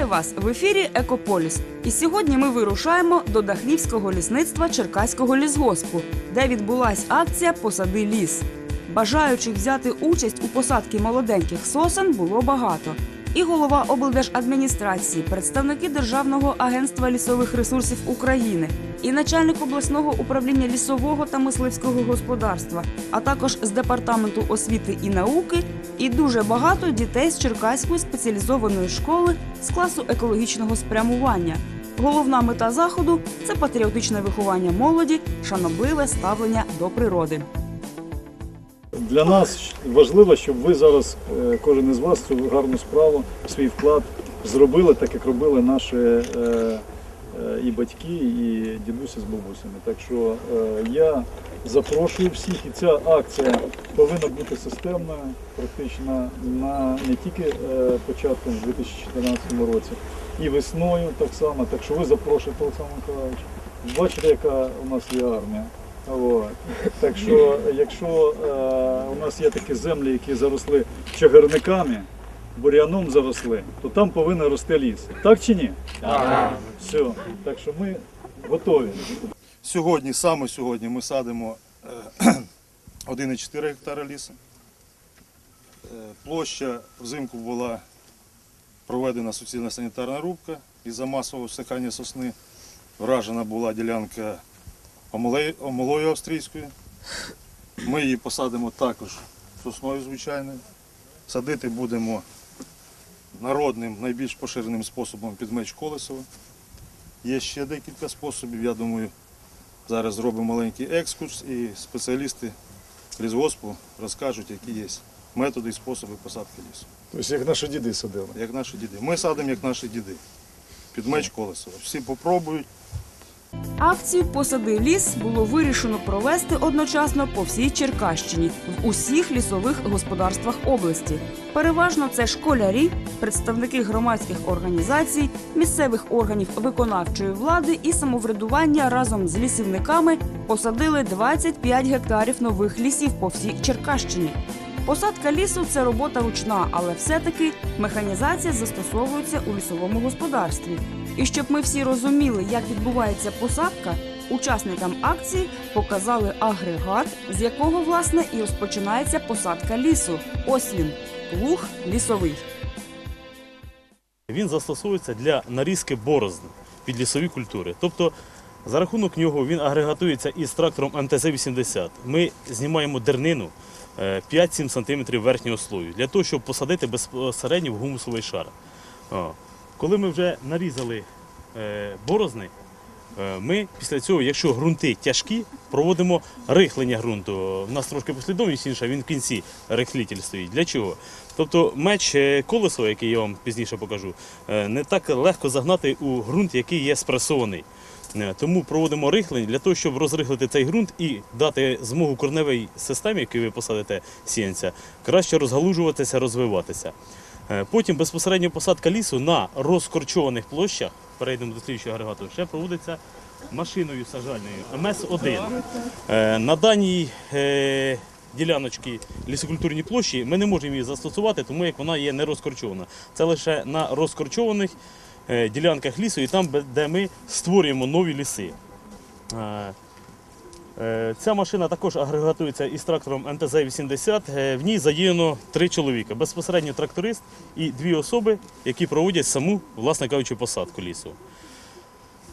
Вітаю вас в ефірі Екополіс. І сьогодні ми вирушаємо до Дахнівського лісництва Черкаського лісгоспу, де відбулася акція Посади ліс. Бажаючих взяти участь у посадці молоденьких сосен було багато. І голова облдержадміністрації, представники Державного агентства лісових ресурсів України, і начальник обласного управління лісового та мисливського господарства, а також з департаменту освіти і науки, і дуже багато дітей з Черкаської спеціалізованої школи з класу екологічного спрямування. Головна мета заходу це патріотичне виховання молоді, шанобливе ставлення до природи. Для нас важливо, щоб ви зараз, е, кожен із вас, цю гарну справу, свій вклад зробили, так як робили наші е, е, і батьки, і дідусі з бабусями. Так що я запрошую всіх, і ця акція повинна бути системною, практично на не тільки початком в 2014 році, і весною так само. Так що ви запрошуєте Олександр Миколаївич. Бачите, яка у нас є армія. От. Так що, якщо е, у нас є такі землі, які заросли чагарниками, бур'яном заросли, то там повинен рости ліс. Так чи ні? Так. Все. Так що ми готові. Сьогодні, саме сьогодні, ми садимо е, 1,4 гектара лісу. Е, Площа взимку була проведена суцільна санітарна рубка із-за масового всихання сосни. Вражена була ділянка омолою австрійською. Ми її посадимо також сосною звичайною. Садити будемо народним, найбільш поширеним способом під меч колесова. Є ще декілька способів, я думаю, Зараз зробимо маленький екскурс і спеціалісти лісгоспу розкажуть, які є методи і способи посадки лісу. Тобто, як наші діди садили. Як наші діди. Ми садимо, як наші діди. Під меч колесова. Всі попробують. Акцію Посади ліс було вирішено провести одночасно по всій Черкащині в усіх лісових господарствах області. Переважно це школярі, представники громадських організацій, місцевих органів виконавчої влади і самоврядування разом з лісівниками посадили 25 гектарів нових лісів по всій Черкащині. Посадка лісу це робота ручна, але все-таки механізація застосовується у лісовому господарстві. І щоб ми всі розуміли, як відбувається посадка, учасникам акції показали агрегат, з якого власне і розпочинається посадка лісу. Ось він плуг лісовий. Він застосовується для нарізки борозн під лісові культури. Тобто, за рахунок нього він агрегатується із трактором МТЗ-80. Ми знімаємо дернину е, 5-7 см верхнього слою для того, щоб посадити безпосередньо в гумусовий шар. Коли ми вже нарізали е, борозни, е, ми після цього, якщо ґрунти тяжкі, проводимо рихлення ґрунту. У нас трошки послідовність інша, він в кінці рихлитель стоїть. Для чого? Тобто меч е, колесо, який я вам пізніше покажу, не так легко загнати у ґрунт, який є спресований. Тому проводимо рихлення для того, щоб розрихлити цей ґрунт і дати змогу корневій системі, яку ви посадите сіянця, краще розгалужуватися, розвиватися. Е, Потім безпосередньо посадка лісу на розкорчованих площах, перейдемо до слідчого агрегату, ще проводиться машиною сажальною МС-1. Е, На даній е, діляночці лісокультурній площі ми не можемо її застосувати, тому як вона є не розкорчована. Це лише на розкорчованих ділянках лісу і там, де ми створюємо нові ліси. Е, Ця машина також агрегатується із трактором МТЗ-80. Е, В ній задіяно три чоловіка. Безпосередньо тракторист і дві особи, які проводять саму, власне кажучи, посадку лісу.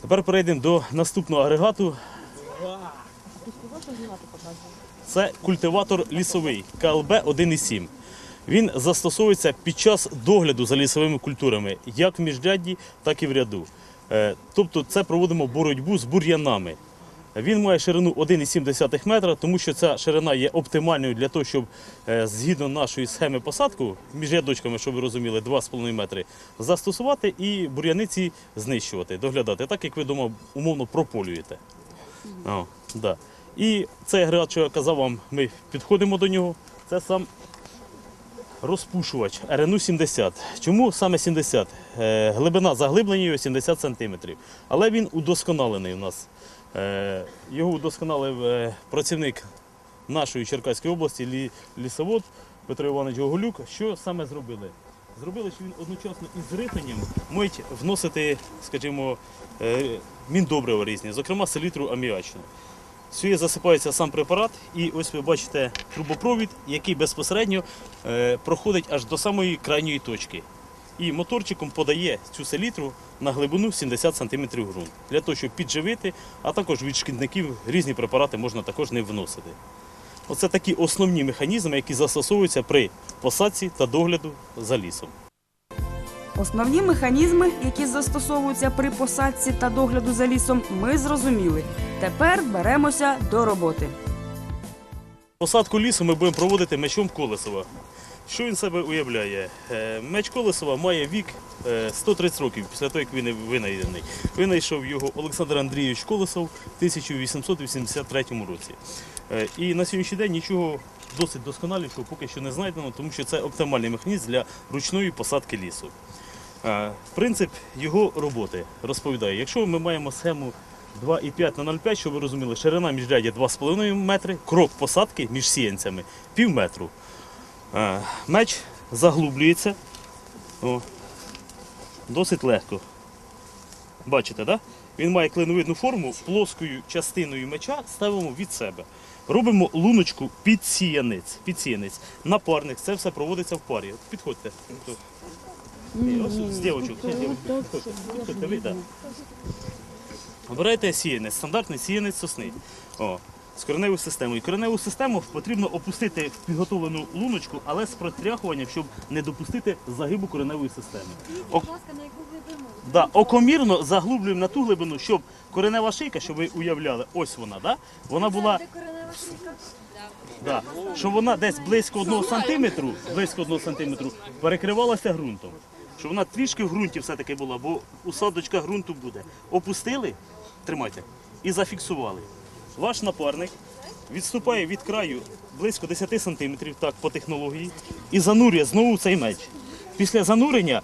Тепер перейдемо до наступного агрегату. Це культиватор лісовий КЛБ 1,7. Він застосовується під час догляду за лісовими культурами, як в міжрядді, так і в ряду. Е, Тобто це проводимо боротьбу з бур'янами. Він має ширину 1,7 метра, тому що ця ширина є оптимальною для того, щоб е, згідно нашої схеми посадку, між рядочками, щоб ви розуміли, 2,5 метри, застосувати і бур'яниці знищувати, доглядати, так як ви дома умовно прополюєте. О, да. І цей агрегат, що я казав вам, ми підходимо до нього. Це сам розпушувач РНУ 70. Чому саме 70? Е, глибина заглиблення його 70 см. Але він удосконалений у нас. Е, його удосконалив е, працівник нашої Черкаської області, лісовод Петро Іванович Гоголюк. Що саме зробили? зробили, що він одночасно із рихленням можуть вносити, скажімо, е, міндобрива різні, зокрема селітру аміачну. Сюди засипається сам препарат, і ось ви бачите трубопровід, який безпосередньо проходить аж до самої крайньої точки. І моторчиком подає цю селітру на глибину 70 см ґрунт, для того, щоб підживити, а також від шкідників різні препарати можна також не вносити. Оце такі основні механізми, які застосовуються при посадці та догляду за лісом. Основні механізми, які застосовуються при посадці та догляду за лісом, ми зрозуміли. Тепер беремося до роботи. Посадку лісу ми будемо проводити мечом Колесова. Що він себе уявляє? Е, Меч Колесова має вік е, 130 років після того, як він винайдений. Винайшов його Олександр Андрійович Колесов в 1883 році. Е, І на сьогоднішній день нічого досить досконалішого поки що не знайдено, тому що це оптимальний механізм для ручної посадки лісу. Е, Принцип його роботи розповідає, якщо ми маємо схему 2,5 на 0,5, щоб ви розуміли, ширина міжрядя 2,5 метри, крок посадки між сіянцями пів метру. Е, Меч заглублюється О, досить легко. Бачите, да? Він має клиновидну форму, плоскою частиною меча ставимо від себе. Робимо луночку під сіянець. Під сіянець. Напарник, це все проводиться в парі. От Підходьте. Ні, ось з дівочок. Обирайте сіянець, стандартний сіянець сосни. О, з кореневою системою. Кореневу систему потрібно опустити в підготовлену луночку, але з протряхуванням, щоб не допустити загибу кореневої системи. О, Будь ласка, на яку глибину? да, окомірно заглублюємо на ту глибину, щоб коренева шийка, щоб ви уявляли, ось вона, да? вона була? Да. Щоб вона десь близько одного сантиметру, близько одного сантиметру перекривалася ґрунтом. Щоб вона трішки в ґрунті все-таки була, бо усадочка ґрунту буде. Опустили, тримайте, і зафіксували. Ваш напарник відступає від краю близько 10 сантиметрів, так, по технології, і занурює знову цей меч. Після занурення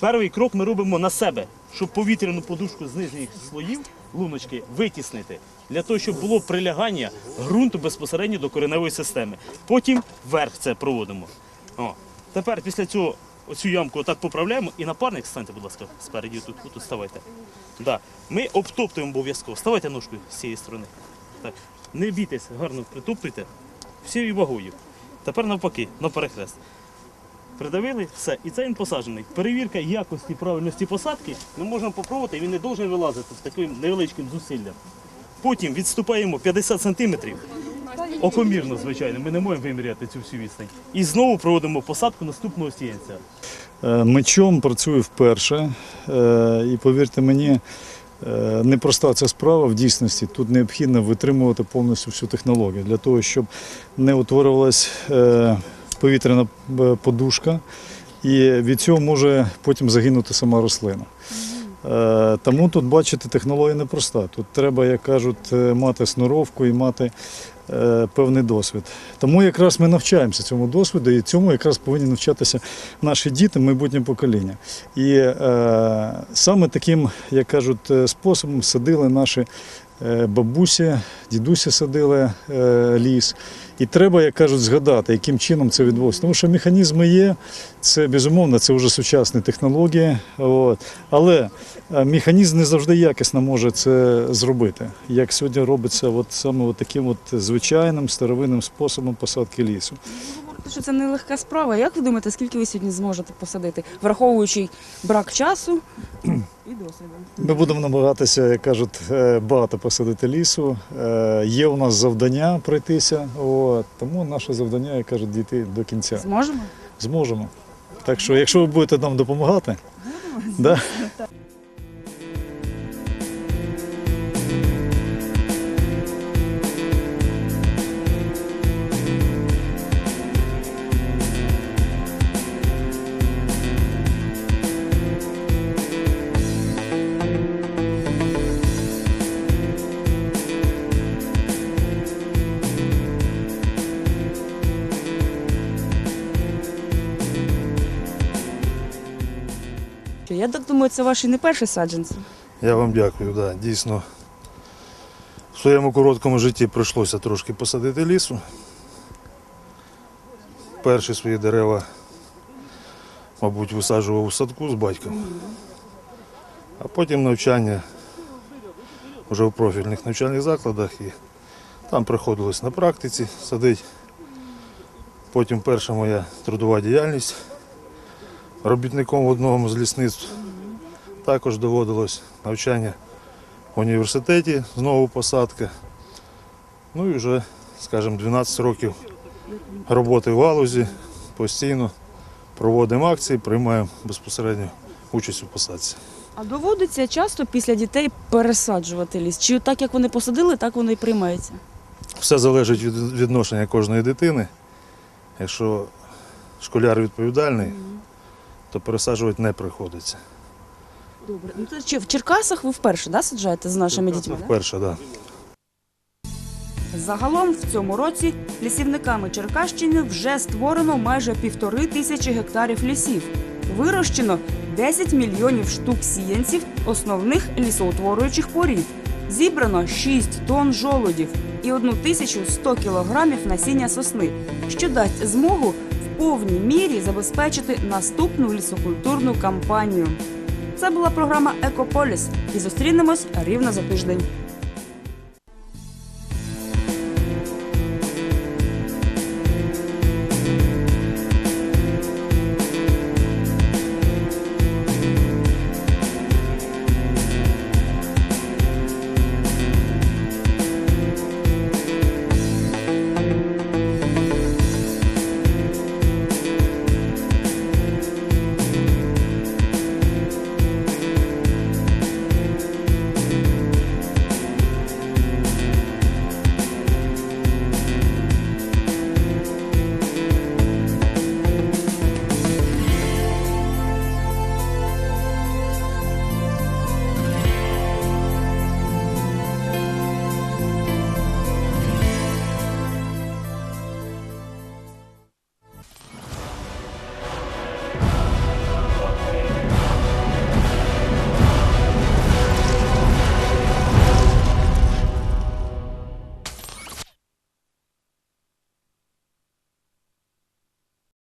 перший крок ми робимо на себе, щоб повітряну подушку з нижніх слоїв луночки витіснити, для того, щоб було прилягання ґрунту безпосередньо до кореневої системи. Потім вверх це проводимо. О. Тепер після цього оцю ямку отак поправляємо і напарник, станьте, будь ласка, спереді тут, тут ставайте. Да. Ми обтоптуємо обов'язково. Ставайте ножкою з цієї сторони. Так. Не бійтесь, гарно притоптуйте всією вагою. Тепер навпаки, на перехрест. Придавили, все, і це він посаджений. Перевірка якості правильності посадки ми можемо попробувати, він не має вилазити з таким невеличким зусиллям. Потім відступаємо 50 сантиметрів, окомірно, звичайно, ми не можемо виміряти цю всю відстань. І знову проводимо посадку наступного сіянця. Е, Мечом працюю вперше, е, і повірте мені, непроста ця справа в дійсності. Тут необхідно витримувати повністю всю технологію для того, щоб не утворювалась е, повітряна е, подушка, і від цього може потім загинути сама рослина. Е, Тому тут, бачите, технологія непроста. Тут треба, як кажуть, е, мати сноровку і мати е, певний досвід. Тому якраз ми навчаємося цьому досвіду, і цьому якраз повинні навчатися наші діти, майбутнє покоління. І е, саме таким, як кажуть, е, способом садили наші е, бабусі, дідусі садили е, ліс. І треба, як кажуть, згадати, яким чином це відбулося. Тому що механізми є, це безумовно, це вже сучасні технології. От. Але е, механізм не завжди якісно може це зробити. Як сьогодні робиться от саме от таким от звичайним старовинним способом посадки лісу. Ви говорите, що це нелегка справа. Як ви думаєте, скільки ви сьогодні зможете посадити, враховуючи брак часу і досвідом. Ми будемо намагатися, як кажуть, е, багато посадити лісу. Е, Є у нас завдання пройтися, от. тому наше завдання, як кажуть, дійти до кінця. Зможемо? Зможемо. Так що, якщо ви будете нам допомагати, да? Я так думаю, це ваші не перші саджанці. Я вам дякую, да, дійсно. В своєму короткому житті прийшлося трошки посадити лісу. Перші свої дерева мабуть, висаджував у садку з батьком. А потім навчання вже в профільних навчальних закладах і там приходилось на практиці садити. Потім перша моя трудова діяльність робітником в одному з лісництв. Також доводилось навчання в університеті, знову посадка. Ну і вже, скажімо, 12 років роботи в галузі, постійно проводимо акції, приймаємо безпосередньо участь у посадці. А доводиться часто після дітей пересаджувати ліс? Чи так як вони посадили, так воно і приймається? Все залежить від відношення кожної дитини. Якщо школяр відповідальний, то пересаджувати не приходиться. Добре. Ну, це чи в Черкасах ви вперше да, саджаєте з нашими дітьми? да? Вперше, так. Да. Загалом в цьому році лісівниками Черкащини вже створено майже півтори тисячі гектарів лісів. Вирощено 10 мільйонів штук сіянців основних лісоутворюючих порід. Зібрано 6 тонн жолудів і 1100 кілограмів насіння сосни, що дасть змогу повній мірі забезпечити наступну лісокультурну кампанію. Це була програма Екополіс і зустрінемось рівно за тиждень.